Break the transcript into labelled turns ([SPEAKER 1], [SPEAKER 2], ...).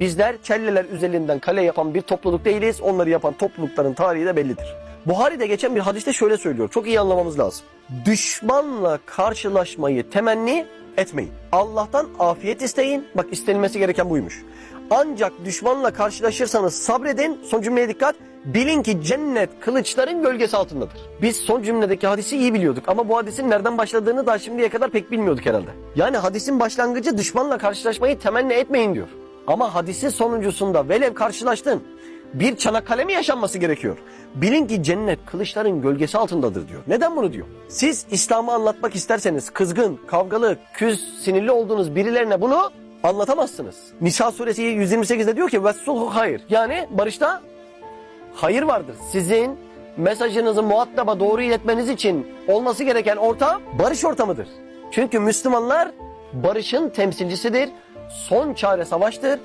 [SPEAKER 1] Bizler kelleler üzerinden kale yapan bir topluluk değiliz. Onları yapan toplulukların tarihi de bellidir. Buhari'de geçen bir hadiste şöyle söylüyor. Çok iyi anlamamız lazım. Düşmanla karşılaşmayı temenni etmeyin. Allah'tan afiyet isteyin. Bak istenilmesi gereken buymuş. Ancak düşmanla karşılaşırsanız sabredin. Son cümleye dikkat. Bilin ki cennet kılıçların gölgesi altındadır. Biz son cümledeki hadisi iyi biliyorduk ama bu hadisin nereden başladığını daha şimdiye kadar pek bilmiyorduk herhalde. Yani hadisin başlangıcı düşmanla karşılaşmayı temenni etmeyin diyor. Ama hadisin sonuncusunda velev karşılaştın bir Çanakkale mi yaşanması gerekiyor? Bilin ki cennet kılıçların gölgesi altındadır diyor. Neden bunu diyor? Siz İslam'ı anlatmak isterseniz kızgın, kavgalı, küs, sinirli olduğunuz birilerine bunu anlatamazsınız. Nisa suresi 128'de diyor ki vessulhu hayır. Yani barışta hayır vardır. Sizin mesajınızı muhataba doğru iletmeniz için olması gereken ortam barış ortamıdır. Çünkü Müslümanlar barışın temsilcisidir. Son çare savaştır.